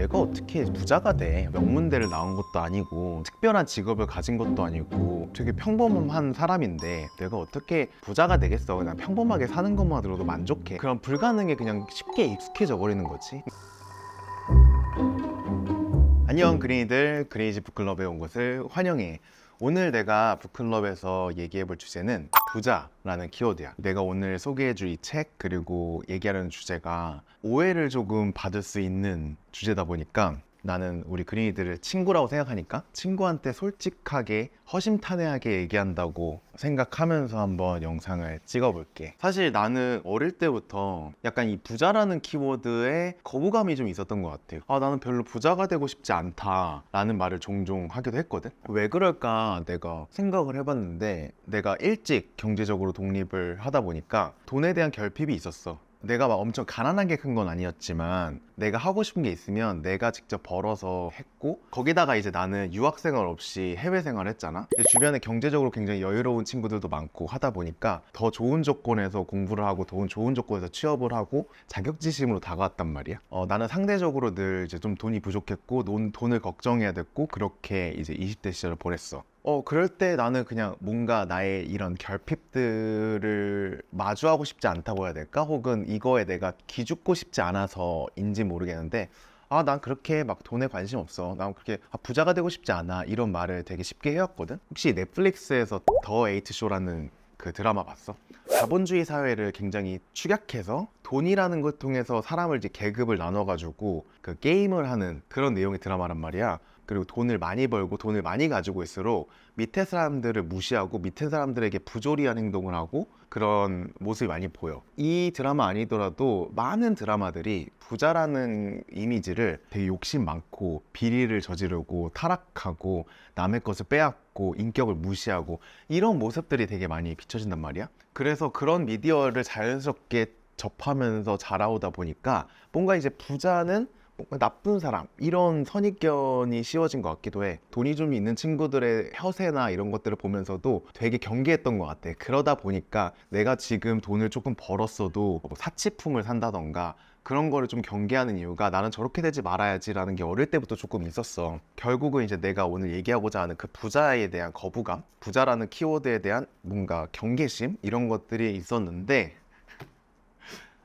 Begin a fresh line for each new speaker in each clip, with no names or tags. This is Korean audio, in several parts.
내가 어떻게 부자가 돼? 명문대를 나온 것도 아니고 특별한 직업을 가진 것도 아니고 되게 평범한 사람인데 내가 어떻게 부자가 되겠어? 그냥 평범하게 사는 것만으로도 만족해. 그럼 불가능에 그냥 쉽게 익숙해져 버리는 거지. 안녕 그린이들 그레이지 북클럽에 온 것을 환영해 오늘 내가 북클럽에서 얘기해 볼 주제는 부자라는 키워드야. 내가 오늘 소개해 줄 이 책 그리고 얘기하려는 주제가 오해를 조금 받을 수 있는 주제다 보니까 나는 우리 그린이들을 친구라고 생각하니까 친구한테 솔직하게 허심탄회하게 얘기한다고 생각하면서 한번 영상을 찍어볼게. 사실 나는 어릴 때부터 약간 이 부자라는 키워드에 거부감이 좀 있었던 것 같아요. 아, 나는 별로 부자가 되고 싶지 않다라는 말을 종종 하기도 했거든. 왜 그럴까 내가 생각을 해봤는데 내가 일찍 경제적으로 독립을 하다 보니까 돈에 대한 결핍이 있었어. 내가 막 엄청 가난하게 큰 건 아니었지만 내가 하고 싶은 게 있으면 내가 직접 벌어서 했고 거기다가 이제 나는 유학 생활 없이 해외 생활을 했잖아. 주변에 경제적으로 굉장히 여유로운 친구들도 많고 하다 보니까 더 좋은 조건에서 공부를 하고 더 좋은 조건에서 취업을 하고 자격지심으로 다가왔단 말이야. 어, 나는 상대적으로 늘 이제 좀 돈이 부족했고 돈, 돈을 걱정해야 됐고 그렇게 이제 20대 시절을 보냈어 어, 그럴 때 나는 그냥 뭔가 나의 이런 결핍들을 마주하고 싶지 않다고 해야 될까? 혹은 이거에 내가 기죽고 싶지 않아서인지 모르겠는데, 아, 난 그렇게 막 돈에 관심 없어. 난 그렇게 아, 부자가 되고 싶지 않아. 이런 말을 되게 쉽게 해왔거든? 혹시 넷플릭스에서 더 에이트 쇼라는 그 드라마 봤어? 자본주의 사회를 굉장히 축약해서 돈이라는 걸 통해서 사람을 이제 계급을 나눠가지고 그 게임을 하는 그런 내용의 드라마란 말이야. 그리고 돈을 많이 벌고 돈을 많이 가지고 있을수록 밑에 사람들을 무시하고 밑에 사람들에게 부조리한 행동을 하고 그런 모습이 많이 보여. 이 드라마 아니더라도 많은 드라마들이 부자라는 이미지를 되게 욕심 많고 비리를 저지르고 타락하고 남의 것을 빼앗고 인격을 무시하고 이런 모습들이 되게 많이 비춰진단 말이야. 그래서 그런 미디어를 자연스럽게 접하면서 자라오다 보니까 뭔가 이제 부자는 뭔가 나쁜 사람 이런 선입견이 씌워진 것 같기도 해. 돈이 좀 있는 친구들의 허세나 이런 것들을 보면서도 되게 경계했던 것 같아. 그러다 보니까 내가 지금 돈을 조금 벌었어도 뭐 사치품을 산다던가 그런 거를 좀 경계하는 이유가 나는 저렇게 되지 말아야지라는 게 어릴 때부터 조금 있었어. 결국은 이제 내가 오늘 얘기하고자 하는 그 부자에 대한 거부감 부자라는 키워드에 대한 뭔가 경계심 이런 것들이 있었는데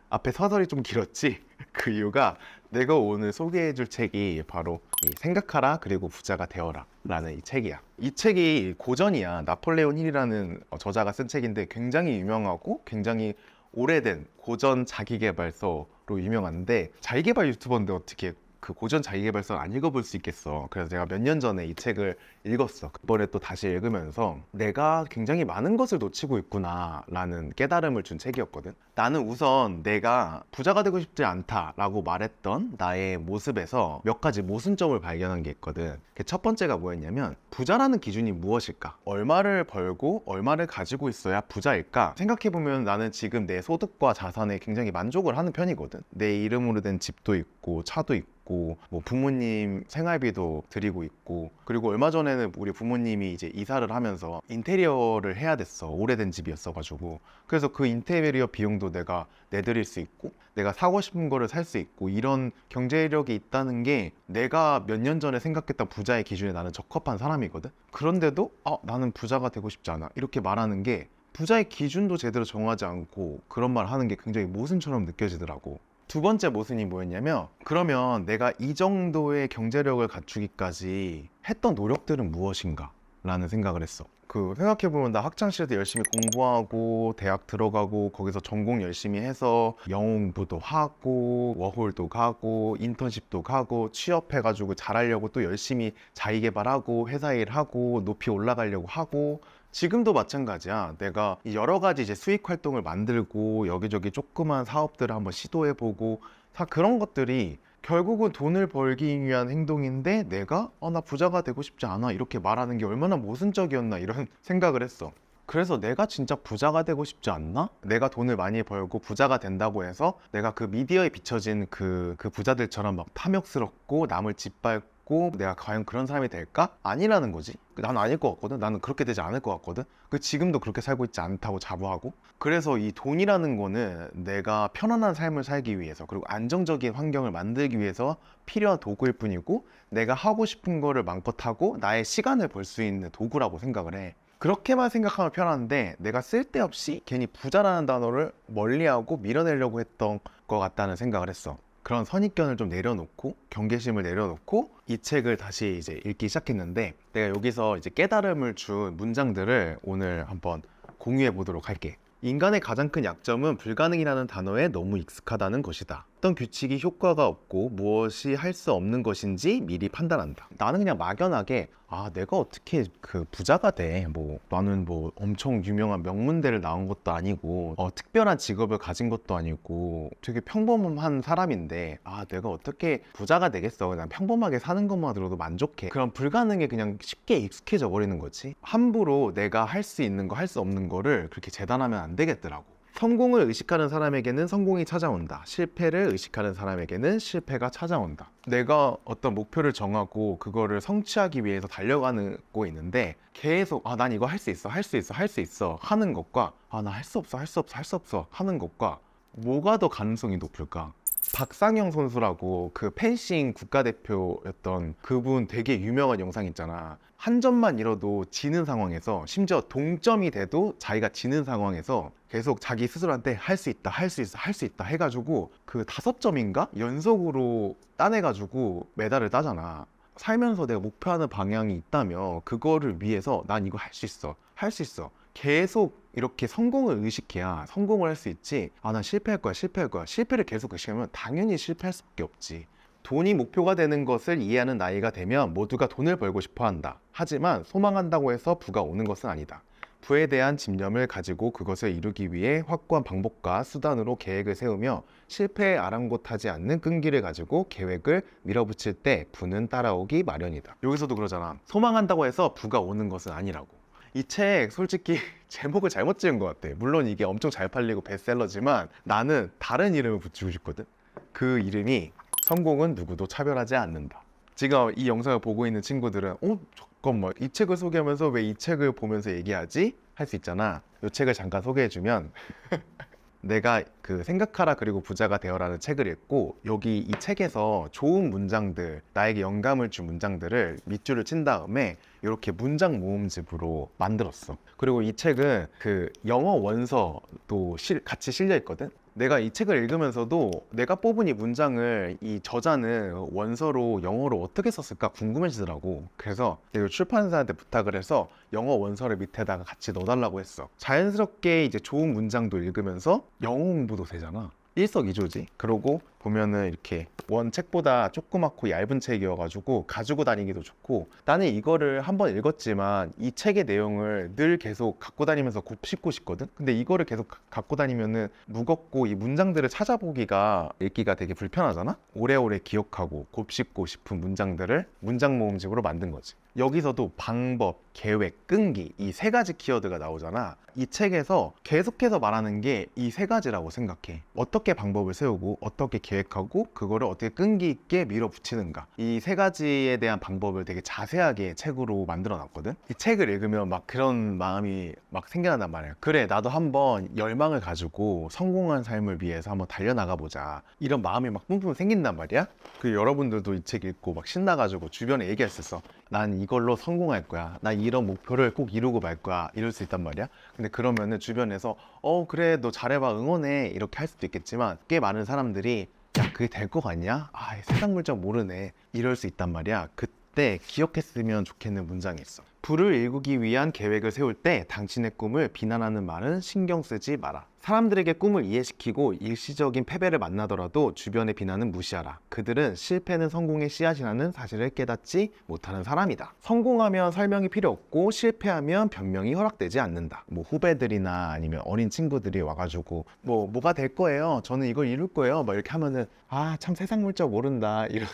앞에 서설이 좀 길었지 그 이유가 내가 오늘 소개해 줄 책이 바로 이 생각하라 그리고 부자가 되어라 라는 이 책이야 이 책이 고전이야 나폴레온 힐이라는 어, 저자가 쓴 책인데 굉장히 유명하고 굉장히 오래된 고전 자기계발서로 유명한데 자기계발 유튜버인데 어떻게 그 고전 자기계발서 안 읽어볼 수 있겠어. 그래서 제가 몇 년 전에 이 책을 읽었어. 그번에 또 다시 읽으면서 내가 굉장히 많은 것을 놓치고 있구나라는 깨달음을 준 책이었거든. 나는 우선 내가 부자가 되고 싶지 않다라고 말했던 나의 모습에서 몇 가지 모순점을 발견한 게 있거든. 그첫 번째가 뭐였냐면 부자라는 기준이 무엇일까? 얼마를 벌고 얼마를 가지고 있어야 부자일까? 생각해보면 나는 지금 내 소득과 자산에 굉장히 만족을 하는 편이거든. 내 이름으로 된 집도 있고 차도 있고 뭐 부모님 생활비도 드리고 있고 그리고 얼마 전에 는 우리 부모님이 이제 이사를 하면서 인테리어를 해야 됐어. 오래된 집이었어 가지고. 그래서 그 인테리어 비용도 내가 내드릴 수 있고 내가 사고 싶은 거를 살 수 있고 이런 경제력이 있다는 게 내가 몇 년 전에 생각했던 부자의 기준에 나는 적합한 사람이거든. 그런데도 아 나는 부자가 되고 싶지 않아. 이렇게 말하는 게 부자의 기준도 제대로 정하지 않고 그런 말 하는 게 굉장히 모순처럼 느껴지더라고 두 번째 모순이 뭐였냐면 그러면 내가 이 정도의 경제력을 갖추기까지 했던 노력들은 무엇인가 라는 생각을 했어. 그 생각해보면 나 학창시절 때 열심히 공부하고 대학 들어가고 거기서 전공 열심히 해서 영어 공부도 하고 워홀도 가고 인턴십도 가고 취업해가지고 잘하려고 또 열심히 자기개발하고 회사 일 하고 높이 올라가려고 하고 지금도 마찬가지야. 내가 이 여러 가지 이제 수익 활동을 만들고 여기저기 조그만 사업들을 한번 시도해보고 다 그런 것들이 결국은 돈을 벌기 위한 행동인데 내가 어, 나 부자가 되고 싶지 않아 이렇게 말하는 게 얼마나 모순적이었나 이런 생각을 했어. 그래서 내가 진짜 부자가 되고 싶지 않나? 내가 돈을 많이 벌고 부자가 된다고 해서 내가 그 미디어에 비춰진 그, 그 부자들처럼 막 탐욕스럽고 남을 짓밟고 갖고 내가 과연 그런 사람이 될까? 아니라는 거지. 난 아닐 것 같거든. 나는 그렇게 되지 않을 것 같거든. 그 지금도 그렇게 살고 있지 않다고 자부하고. 그래서 이 돈이라는 거는 내가 편안한 삶을 살기 위해서 그리고 안정적인 환경을 만들기 위해서 필요한 도구일 뿐이고 내가 하고 싶은 거를 마음껏 하고 나의 시간을 벌 수 있는 도구라고 생각을 해. 그렇게만 생각하면 편한데 내가 쓸데없이 괜히 부자라는 단어를 멀리하고 밀어내려고 했던 것 같다는 생각을 했어. 그런 선입견을 좀 내려놓고 경계심을 내려놓고 이 책을 다시 이제 읽기 시작했는데 내가 여기서 이제 깨달음을 준 문장들을 오늘 한번 공유해 보도록 할게. 인간의 가장 큰 약점은 불가능이라는 단어에 너무 익숙하다는 것이다. 어떤 규칙이 효과가 없고 무엇이 할 수 없는 것인지 미리 판단한다. 나는 그냥 막연하게 아 내가 어떻게 그 부자가 돼? 뭐 나는 뭐 엄청 유명한 명문대를 나온 것도 아니고 어, 특별한 직업을 가진 것도 아니고 되게 평범한 사람인데 아 내가 어떻게 부자가 되겠어? 그냥 평범하게 사는 것만으로도 만족해. 그런 불가능에 그냥 쉽게 익숙해져 버리는 거지. 함부로 내가 할 수 있는 거 할 수 없는 거를 그렇게 재단하면 안 되겠더라고. 성공을 의식하는 사람에게는 성공이 찾아온다. 실패를 의식하는 사람에게는 실패가 찾아온다. 내가 어떤 목표를 정하고 그거를 성취하기 위해서 달려가고 있는데 계속 아 난 이거 할 수 있어 할 수 있어 할 수 있어 하는 것과 아 나 할 수 없어 할 수 없어 할 수 없어 하는 것과 뭐가 더 가능성이 높을까? 박상영 선수라고 그 펜싱 국가대표였던 그분 되게 유명한 영상 있잖아. 한 점만 잃어도 지는 상황에서 심지어 동점이 돼도 자기가 지는 상황에서 계속 자기 스스로한테 할 수 있다, 할 수 있어, 할 수 있다 해가지고 그 다섯 점인가 연속으로 따내가지고 메달을 따잖아. 살면서 내가 목표하는 방향이 있다면 그거를 위해서 난 이거 할 수 있어, 할 수 있어. 계속 이렇게 성공을 의식해야 성공을 할 수 있지. 아, 난 실패할 거야, 실패할 거야. 실패를 계속 의식하면 당연히 실패할 수밖에 없지. 돈이 목표가 되는 것을 이해하는 나이가 되면 모두가 돈을 벌고 싶어 한다. 하지만 소망한다고 해서 부가 오는 것은 아니다. 부에 대한 집념을 가지고 그것을 이루기 위해 확고한 방법과 수단으로 계획을 세우며 실패에 아랑곳하지 않는 끈기를 가지고 계획을 밀어붙일 때 부는 따라오기 마련이다. 여기서도 그러잖아. 소망한다고 해서 부가 오는 것은 아니라고. 이 책 솔직히 제목을 잘못 지은 것 같아. 물론 이게 엄청 잘 팔리고 베스트셀러지만 나는 다른 이름을 붙이고 싶거든. 그 이름이 성공은 누구도 차별하지 않는다. 지금 이 영상을 보고 있는 친구들은 어 잠깐만 이 책을 소개하면서 왜 이 책을 보면서 얘기하지 할 수 있잖아. 이 책을 잠깐 소개해주면 내가 그 생각하라 그리고 부자가 되어라는 책을 읽고 여기 이 책에서 좋은 문장들 나에게 영감을 준 문장들을 밑줄을 친 다음에 이렇게 문장 모음집으로 만들었어. 그리고 이 책은 그 영어 원서도 실- 같이 실려 있거든. 내가 이 책을 읽으면서도 내가 뽑은 이 문장을 이 저자는 원서로 영어로 어떻게 썼을까 궁금해지더라고. 그래서 내가 출판사한테 부탁을 해서 영어 원서를 밑에다가 같이 넣어달라고 했어. 자연스럽게 이제 좋은 문장도 읽으면서 영어 공부도 되잖아. 일석이조지. 그러고 보면은 이렇게 원 책보다 조그맣고 얇은 책이어가지고 가지고 다니기도 좋고 나는 이거를 한번 읽었지만 이 책의 내용을 늘 계속 갖고 다니면서 곱씹고 싶거든. 근데 이거를 계속 가- 갖고 다니면은 무겁고 이 문장들을 찾아보기가 읽기가 되게 불편하잖아. 오래오래 기억하고 곱씹고 싶은 문장들을 문장 모음집으로 만든 거지. 여기서도 방법, 계획, 끈기 이 세 가지 키워드가 나오잖아. 이 책에서 계속해서 말하는 게 이 세 가지라고 생각해. 어떻게 방법을 세우고 어떻게 계획 하고 그거를 어떻게 끈기 있게 밀어붙이는가. 이 세 가지에 대한 방법을 되게 자세하게 책으로 만들어 놨거든. 이 책을 읽으면 막 그런 마음이 막 생겨난단 말이야. 그래, 나도 한번 열망을 가지고 성공한 삶을 위해서 한번 달려나가 보자. 이런 마음이 막 뿜뿜 생긴단 말이야. 그 여러분들도 이 책 읽고 막 신나가지고 주변에 얘기했었어. 난 이걸로 성공할 거야. 나 이런 목표를 꼭 이루고 말 거야. 이럴 수 있단 말이야. 근데 그러면은 주변에서 어 그래 너 잘해봐 응원해 이렇게 할 수도 있겠지만 꽤 많은 사람들이 야 그게 될거 같냐? 아 세상 물정 모르네 이럴 수 있단 말이야. 그 때 기억했으면 좋겠는 문장이 있어. 불을 일구기 위한 계획을 세울 때 당신의 꿈을 비난하는 말은 신경 쓰지 마라. 사람들에게 꿈을 이해시키고 일시적인 패배를 만나더라도 주변의 비난은 무시하라. 그들은 실패는 성공의 씨앗이라는 사실을 깨닫지 못하는 사람이다. 성공하면 설명이 필요 없고 실패하면 변명이 허락되지 않는다. 뭐 후배들이나 아니면 어린 친구들이 와가지고 뭐 뭐가 될 거예요. 저는 이걸 이룰 거예요. 막 이렇게 하면은 아 참 세상 물정 모른다 이런.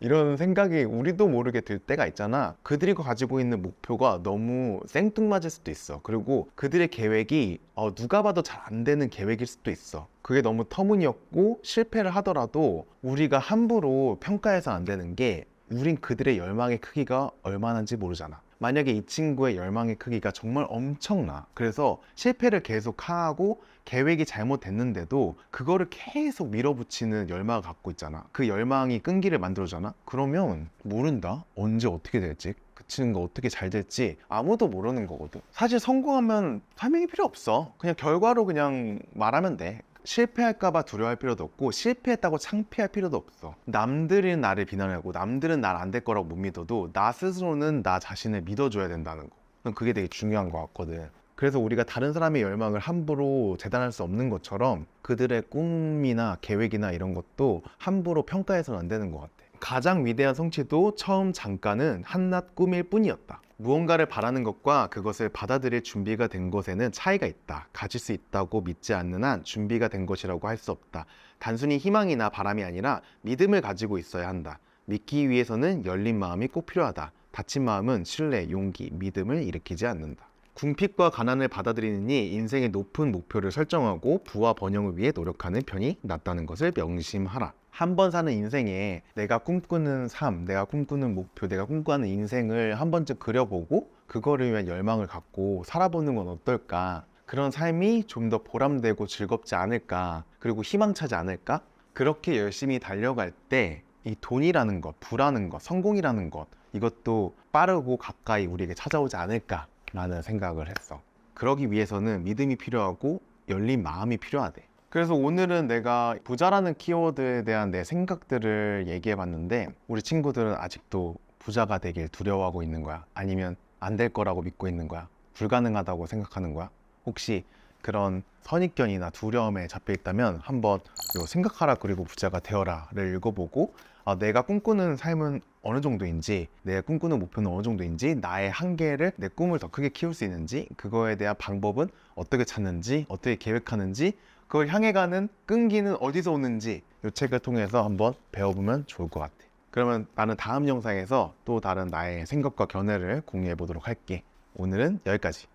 이런 생각이 우리도 모르게 들 때가 있잖아. 그들이 가지고 있는 목표가 너무 생뚱맞을 수도 있어. 그리고 그들의 계획이 어, 누가 봐도 잘 안 되는 계획일 수도 있어. 그게 너무 터무니없고 실패를 하더라도 우리가 함부로 평가해서 안 되는 게 우린 그들의 열망의 크기가 얼마나인지 모르잖아. 만약에 이 친구의 열망의 크기가 정말 엄청나. 그래서 실패를 계속 하고 계획이 잘못됐는데도 그거를 계속 밀어붙이는 열망을 갖고 있잖아. 그 열망이 끈기를 만들어잖아. 그러면 모른다. 언제 어떻게 될지. 그 친구가 어떻게 잘 될지 아무도 모르는 거거든. 사실 성공하면 설명이 필요 없어. 그냥 결과로 그냥 말하면 돼. 실패할까봐 두려워할 필요도 없고 실패했다고 창피할 필요도 없어. 남들은 나를 비난하고 남들은 날 안 될 거라고 못 믿어도 나 스스로는 나 자신을 믿어줘야 된다는 거. 난 그게 되게 중요한 것 같거든. 그래서 우리가 다른 사람의 열망을 함부로 재단할 수 없는 것처럼 그들의 꿈이나 계획이나 이런 것도 함부로 평가해서는 안 되는 것 같아. 가장 위대한 성취도 처음 잠깐은 한낱 꿈일 뿐이었다. 무언가를 바라는 것과 그것을 받아들일 준비가 된 것에는 차이가 있다. 가질 수 있다고 믿지 않는 한 준비가 된 것이라고 할 수 없다. 단순히 희망이나 바람이 아니라 믿음을 가지고 있어야 한다. 믿기 위해서는 열린 마음이 꼭 필요하다. 닫힌 마음은 신뢰, 용기, 믿음을 일으키지 않는다. 궁핍과 가난을 받아들이느니 인생의 높은 목표를 설정하고 부와 번영을 위해 노력하는 편이 낫다는 것을 명심하라. 한 번 사는 인생에 내가 꿈꾸는 삶, 내가 꿈꾸는 목표, 내가 꿈꾸는 인생을 한 번쯤 그려보고 그거를 위한 열망을 갖고 살아보는 건 어떨까? 그런 삶이 좀 더 보람되고 즐겁지 않을까? 그리고 희망차지 않을까? 그렇게 열심히 달려갈 때 이 돈이라는 것, 부라는 것, 성공이라는 것 이것도 빠르고 가까이 우리에게 찾아오지 않을까라는 생각을 했어. 그러기 위해서는 믿음이 필요하고 열린 마음이 필요하대. 그래서 오늘은 내가 부자라는 키워드에 대한 내 생각들을 얘기해 봤는데 우리 친구들은 아직도 부자가 되길 두려워하고 있는 거야? 아니면 안 될 거라고 믿고 있는 거야? 불가능하다고 생각하는 거야? 혹시 그런 선입견이나 두려움에 잡혀 있다면 한번 요 생각하라 그리고 부자가 되어라를 읽어보고 아, 내가 꿈꾸는 삶은 어느 정도인지 내 꿈꾸는 목표는 어느 정도인지 나의 한계를 내 꿈을 더 크게 키울 수 있는지 그거에 대한 방법은 어떻게 찾는지 어떻게 계획하는지 그걸 향해 가는 끈기는 어디서 오는지 이 책을 통해서 한번 배워보면 좋을 것 같아. 그러면 나는 다음 영상에서 또 다른 나의 생각과 견해를 공유해 보도록 할게. 오늘은 여기까지.